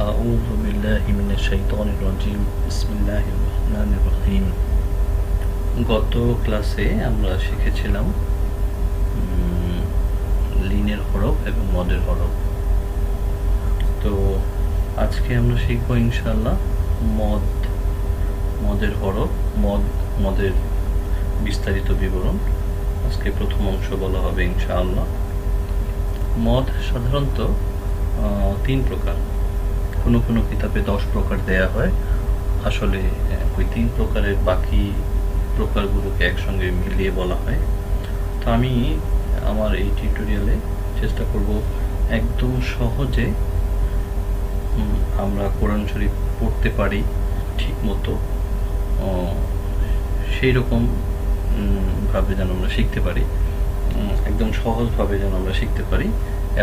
أعوذ بالله من الشيطان الرجيم بسم الله الرحمن الرحيم গত ক্লাসে আমরা শিখেছিলাম উম, লিনের হরফ এবং মদের হরফ তো আজকে আমরা শিখব ইনশাল্লাহ মদ মদের হরফ মদ মদের বিস্তারিত বিবরণ আজকে প্রথম অংশ বলা হবে ইনশাআল্লাহ মদ সাধারণত আহ, তিন প্রকার কোনো কোনো কিতাবে দশ প্রকার দেয়া হয়। আসলে ওই তিন প্রকারের বাকি প্রকারগুলোকে একসঙ্গে মিলিয়ে বলা হয়। তো আমি আমার এই টিউটোরিয়ালে চেষ্টা করব একদম সহজে আমরা কোরআন শরীফ পড়তে পারি ঠিক মতো সেই রকম ভাবে যেন আমরা শিখতে পারি একদম সহজভাবে যেন আমরা শিখতে পারি।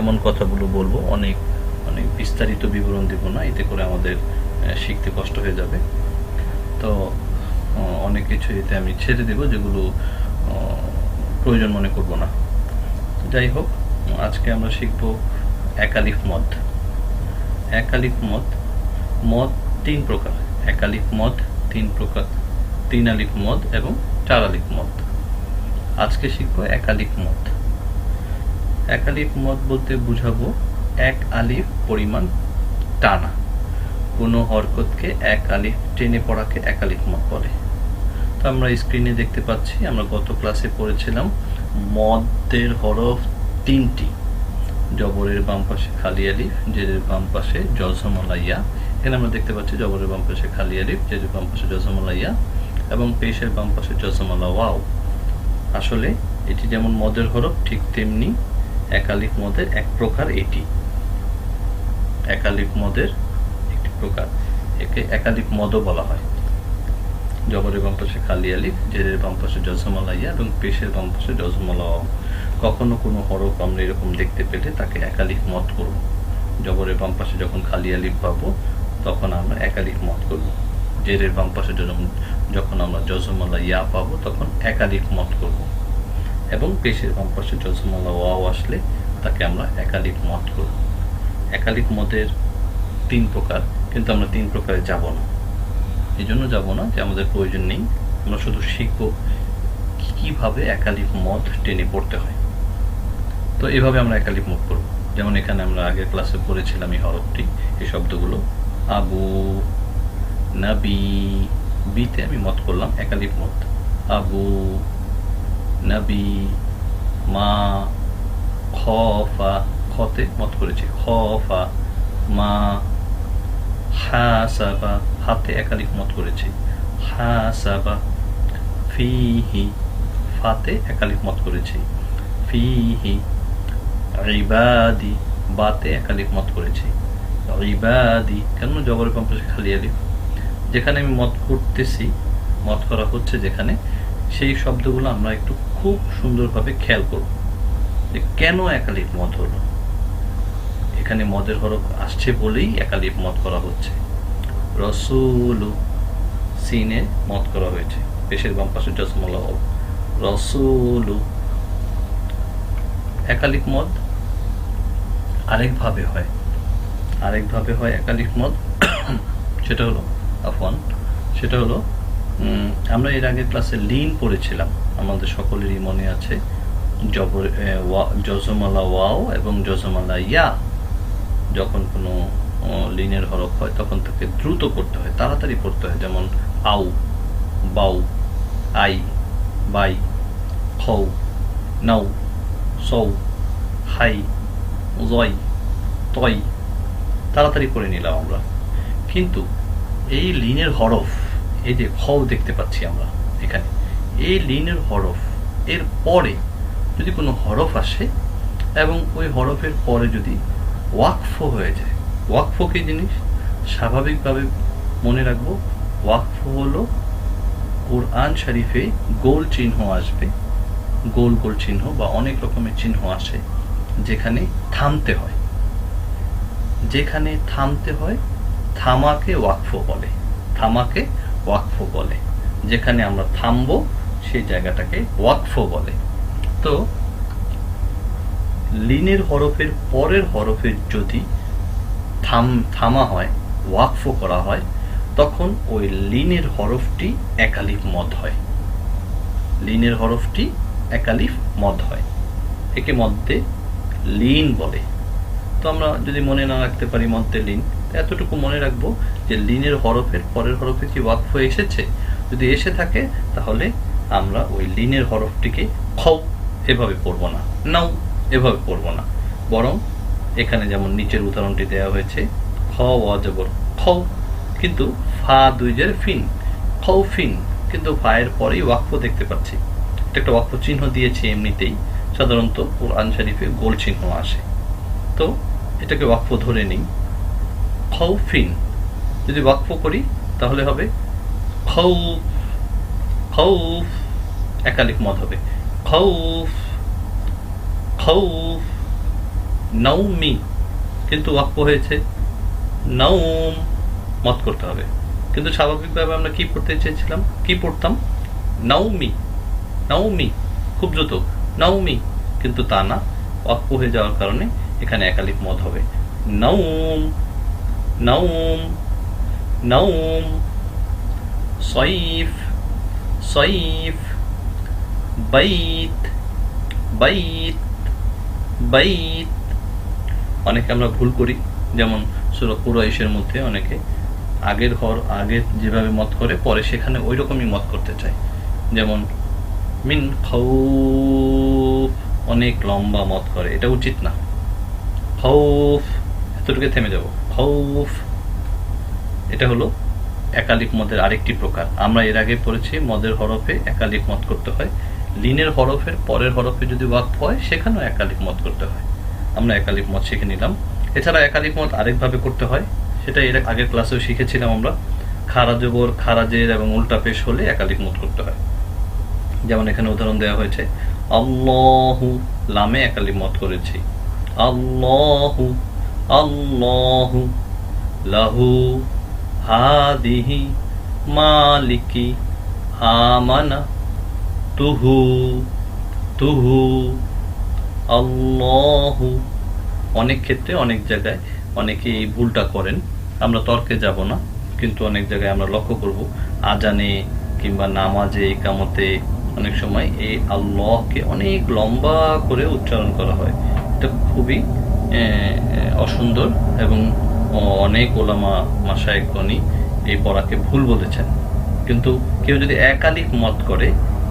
এমন কথাগুলো বলব, অনেক অনেক বিস্তারিত বিবরণ দেব না, এতে করে আমাদের শিখতে কষ্ট হয়ে যাবে। তো অনেক কিছু এতে আমি ছেড়ে দেব যেগুলো প্রয়োজন মনে করব না। যাই হোক, আজকে আমরা শিখব একালিফ মদ। একালিফ মদ মদ তিন প্রকার। একালিফ মদ, তিন প্রকার তিন আলিফ মদ এবং চার আলিফ মদ। আজকে শিখব একালিফ মদ। একালিফ মদ বলতে বুঝাবো এক আলিফ পরিমাণ টানা। কোনো হরকতকে এক আলিফ টেনে পড়াকে এক আলিফ মদ বলে। তো আমরা স্ক্রিনে দেখতে পাচ্ছি, আমরা গত ক্লাসে পড়েছিলাম মদের হরফ তিনটি। জবরের বাম পাশে খালি আলিফ জেরের বাম পাশে জজমলাইয়া। এখানে আমরা দেখতে পাচ্ছি জবরের বাম পাশে খালি আলিফ জেরের বাম পাশে জজমলাইয়া এবং পেশের বাম পাশে জজমলা ওয়াও। আসলে এটি যেমন মদের হরফ, ঠিক তেমনি একালিক মদের এক প্রকার এটি। একালিক মদের একটি প্রকার। একে একালিক মদও বলা হয়। জবরের বাম পাশে খালি আলিফ জেরের বাম পাশে জজমালাইয়া এবং পেশের বাম পাশে জজমালা কখনো কোনো হরফ আমরা এরকম দেখতে পেলে তাকে একালিক মত করব। জবরের বাম পাশে যখন খালি আলিফ পাবো, তখন আমরা একালিক মত করব। জেরের বাম পাশে যখন- আমরা জজমালা ইয়া পাবো, তখন একালিক মত করব। এবং পেশের বাম পাশে জজমালা ওয়াও আসলে তাকে আমরা একালিক মত করব। একালিক মদের তিন প্রকার, কিন্তু আমরা তিন প্রকারে যাব না। এই জন্য যাব না যে আমাদের প্রয়োজন নেই। আমরা শুধু শিখব কীভাবে একালিক মদ টেনে পড়তে হয়। তো এভাবে আমরা একালিক মত করব যেমন এখানে আমরা আগের ক্লাসে পড়েছিলাম এই হরফটি, এই শব্দগুলো। আবু নাবি বিতে আমি মত করলাম একালিক মত আবু নাবি মা খফা খতে মত করেছি। ফা মা হাসাবা, হাতে একাধিক মত করেছি। হাসাবা, ফিহি, ফাতে একাধিক মত করেছি। ফিহি, ইবাদি, বাতে একাধিক মত করেছি। ইবাদি, কেন জবরের কম্পাসে খালি আলিফ? যেখানে আমি মত করতেছি, মত করা হচ্ছে যেখানে, সেই শব্দগুলো আমরা একটু খুব সুন্দরভাবে খেয়াল করব। যে কেন একালিফ মত হলো? এখানে মদের হরফ আসছে বলেই একালিফ মত করা হচ্ছে। রসুলু সিনে মত করা হয়েছে। পেশের বাম পাশে জসমলা রসুলু একালিক মদ আরেকভাবে হয়। আরেকভাবে হয় একালিক মদ। সেটা হলো, আফওয়ান, সেটা হলো আমরা এর আগের ক্লাসে লিন পড়েছিলাম। আমাদের সকলেরই মনে আছে, জবর জজমালা ওয়াও এবং জজমালা ইয়া। যখন কোনো লিনের হরফ হয়, তখন তাকে দ্রুত পড়তে হয়, তাড়াতাড়ি পড়তে হয়, যেমন আউ, বাউ, আই, বাই, খৌ, নাউ, সৌ, হাই জয় তয়, তাড়াতাড়ি করে নিলাম আমরা। কিন্তু এই লিনের হরফ, এই যে খৌ দেখতে পাচ্ছি আমরা এখানে, এই লিনের হরফ, এর পরে যদি কোনো হরফ আসে এবং ওই হরফের পরে যদি ওয়াকফ হয়ে যায় ওয়াকফ কি জিনিস? স্বাভাবিকভাবে মনে রাখব, ওয়াকফ হলো কোরআন শরীফে গোল চিহ্ন আসবে। গোল গোল চিহ্ন বা অনেক রকমের চিহ্ন আসে যেখানে থামতে হয়। যেখানে থামতে হয়, থামাকে ওয়াকফ বলে। থামাকে ওয়াকফ বলে। যেখানে আমরা থামবো সেই জায়গাটাকে ওয়াকফ বলে। তো লিনের হরফের পরের হরফের যদি থাম, থামা হয়, ওয়াকফ করা হয়, তখন ওই লিনের হরফটি একালিফ মদ হয়। লিনের হরফটি একালিফ মদ হয়। একে মধ্যে লিন বলে। তো আমরা যদি মনে না রাখতে পারি মধ্যে লিন এতটুকু মনে রাখব যে লিনের হরফের পরের হরফে কি ওয়াকফ এসেছে? যদি এসে থাকে, তাহলে আমরা ওই লিনের হরফটিকে খৌ এভাবে পড়ব না। নাও। এভাবে পড়ব না। বরং এখানে যেমন নিচের উদাহরণটি দেওয়া হয়েছে খ অজবর খৌ কিন্তু ফা দুইজের ফিন খৌ ফিন কিন্তু ফায়ের পরেই ওয়াক্ফ দেখতে পাচ্ছি। এটা একটা ওয়াক্ফ চিহ্ন দিয়েছি এমনিতেই, সাধারণত কোরআন শরীফে গোল চিহ্ন আসে। তো এটাকে ওয়াক্ফ ধরে নিই। খৌ ফিন, যদি ওয়াক্ফ করি তাহলে হবে খৌফ খৌফ একালিক মত হবে। খৌফ খৌফ নৌমি কিন্তু ওয়াক্ফ হয়েছে নৌম মত করতে হবে। কিন্তু স্বাভাবিকভাবে আমরা কি পড়তে চেয়েছিলাম? কি পড়তাম? নৌমি নৌমি খুব দ্রুত। নৌমি কিন্তু তা না। ওয়াক্ফ হয়ে যাওয়ার কারণে এখানে একালিক মত হবে। নৌম নৌম নৌম সইফ সইফ বাইত। বাইত। বাইত। অনেকে আমরা ভুল করি, যেমন সুরা কুরাইশের মধ্যে অনেকে আগের হর আগে যেভাবে মত করে, পরে সেখানে ওই রকমই মত করতে চায়। যেমন, মিন খৌফ অনেক লম্বা মত করে, এটা উচিত না। খৌফ এতটুকু থেমে যাব। খৌফ এটা হলো একালিক মদের আরেকটি প্রকার। আমরা এর আগে পড়েছি, মদের হরফে একালিক মত করতে হয়। লিনের হরফের পরের হরফে যদি ওয়াক্ফ হয়, সেখানেও একালিক মত করতে হয়। আমরা একালিক মত শিখে নিলাম। এছাড়া একালিক মত আরেকভাবে করতে হয়। সেটা এর আগের ক্লাসেও শিখেছিলাম আমরা। খারাজবর খারাজের এবং উল্টা পেশ হলে একালিক মত করতে হয়। যেমন এখানে উদাহরণ দেওয়া হয়েছে, আল্লাহু লামে একালিক মত করেছি। আল্লাহু আল্লাহু লাহু হাদিহি মালিকি আমানা তুহু তুহু, আল্লাহু। অনেক ক্ষেত্রে অনেক জায়গায় অনেকে এই ভুলটা করেন। আমরা তর্কে যাব না, কিন্তু অনেক জায়গায় আমরা লক্ষ্য করব, আজানে কিংবা নামাজে কামতে অনেক সময় এই আল্লাহকে অনেক লম্বা করে উচ্চারণ করা হয়। এটা খুবই অসুন্দর এবং অনেক ওলামা মাসায়কগণই এই পড়াকে ভুল বলেছেন। কিন্তু কেউ যদি একাধিক মত করে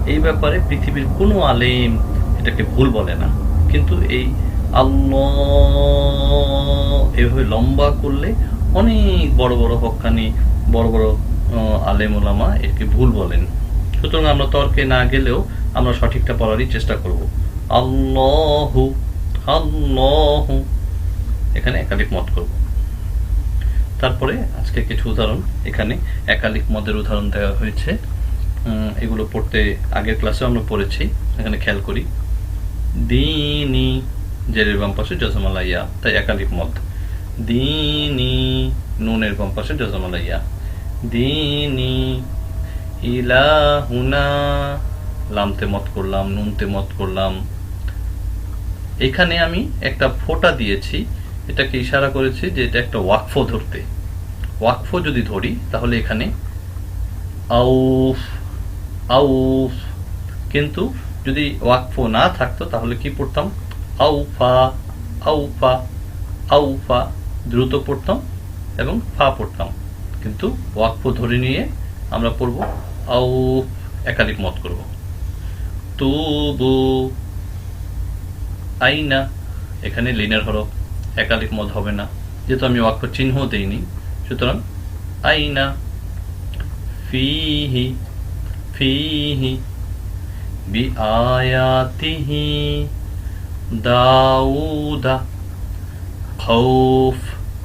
এই ব্যাপারে পৃথিবীর কোনো আলেম এটাকে ভুল বলে না। কিন্তু এই এভাবে লম্বা করলে অনেক বড় বড় হকানি, বড় বড় আলেম ওলামা একে ভুল বলেন। সুতরাং আমরা তর্কে না গেলেও আমরা সঠিকটা পড়ারই চেষ্টা করব। আল্লাহ আল্লাহ। এখানে একাধিক মত করব। তারপরে আজকে কিছু উদাহরণ। এখানে একালিক মদের উদাহরণ দেওয়া হয়েছে। এগুলো পড়তে আগের ক্লাসে আমরা পড়েছি, এখানে খেয়াল করি। দিনী জেরের বাম পাশে জজমালাইয়া, তাই একাধিক মদ। দিনী, নুনের বাম পাশে জজমালাইয়া। দিনী, ইলাহুনা, লামতে মত করলাম, নুনতে মত করলাম। এখানে আমি একটা ফোটা দিয়েছি, এটাকে ইশারা করেছি যে এটা একটা ওয়াকফ ধরতে। ওয়াকফ যদি ধরি, তাহলে এখানে আউফ আউফ। কিন্তু যদি ওয়াকফ না থাকতো, তাহলে কি পড়তাম? আউফা আউফা আউফা। দ্রুত পড়তাম এবং ফা পড়তাম। কিন্তু ওয়াকফ ধরে নিয়ে আমরা পড়ব আউ একাধিক মত করব। তুবু। আইনা। এখানে লিনের হরফ। একাধিক মত হবে না। যেহেতু আমি ওয়াক্ফ চিহ্ন দেইনি। সুতরাং আইনা। ফিহি। বি আয়াতিহি দাউদা খৌফ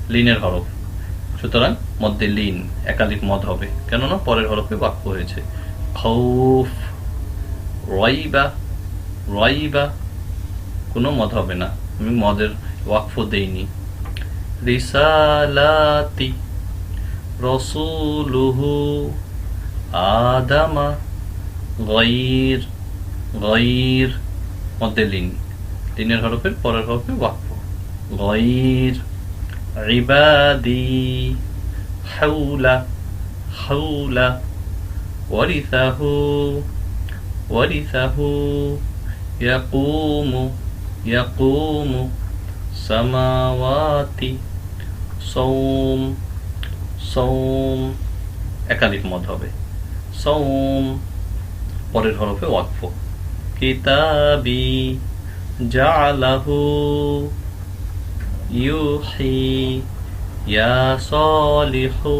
লিনের হরফ। সুতরাং মধ্যে লিন, একাধিক মদ হবে। কেননা পরের হরফে বাক্য হয়েছে। খৌফ, রয়বা রয়বা। কোনো মদ হবে না। আমি মদের ওয়াকফ দেইনি। রিসালাতি রসুলুহু আদামা গইর গইর মধ্যে লিন লিনের হরফের পরের হরফে ওয়াকফ গইর عبادي حول حول ورثه ورثه يقوم يقوم سماوات صوم صوم একাধিক মত হবে সৌম পরের হরফে ওয়াকফ। কিতাবি জালাহু ইউহি। ইয়া সলিহু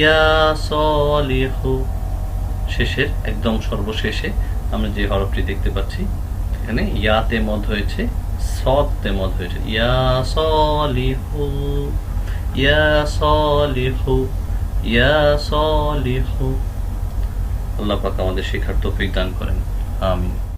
ইয়া সলিহু। শেষের একদম সর্বশেষে আমরা যে হরফটি দেখতে পাচ্ছি, এখানে ইয়াতে মদ হয়েছে সতে মদ হয়েছে। ইয়া সলিহু ইয়া সলিহু ইয়া সলিহু। আল্লাহ পাক আমাদের শেখার তৌফিক দান করেন। আমিন।